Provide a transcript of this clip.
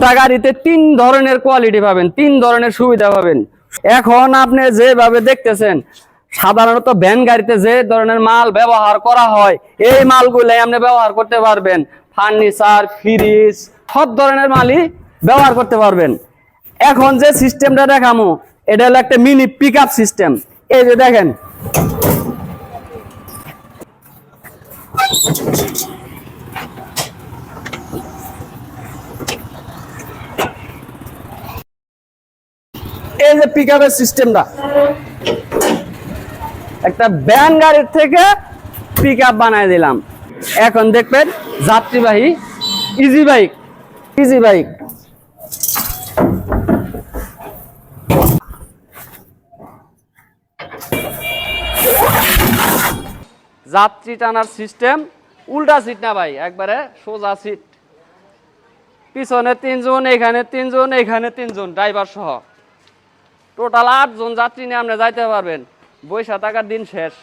একটা গাড়িতে তিন ধরনের কোয়ালিটি পাবেন, তিন ধরনের সুবিধা পাবেন। এখন আপনি যেভাবে দেখতেছেন, সাধারণত ভ্যান গাড়িতে যে ধরনের মাল ব্যবহার করা হয়, এই মালগুলো আপনি ব্যবহার করতে পারবেন। ফার্নিচার ফ্রিজ সব ধরনের মালই ব্যবহার করতে পারবেন। এখন যে সিস্টেমটা দেখামো, এটা হলো একটা মিনি পিক সিস্টেম এই যে দেখেন। এই যে পিক আপের সিস্টেমটা একটা ভ্যান গাড়ির থেকে পিক আপ বানায় দিলাম। এখন দেখবেন, যাত্রীবাহী ইজি বাইক ইজি বাইক যাত্রী টানার সিস্টেম উল্টা সিট না ভাই, একবারে সোজা সিট পিছনে তিনজন, এখানে তিনজন এখানে তিনজন ড্রাইভার সহ। টোটাল আটজন যাত্রী নিয়ে আপনি যাইতে পারবেন। বৈশা টাকার দিন শেষ।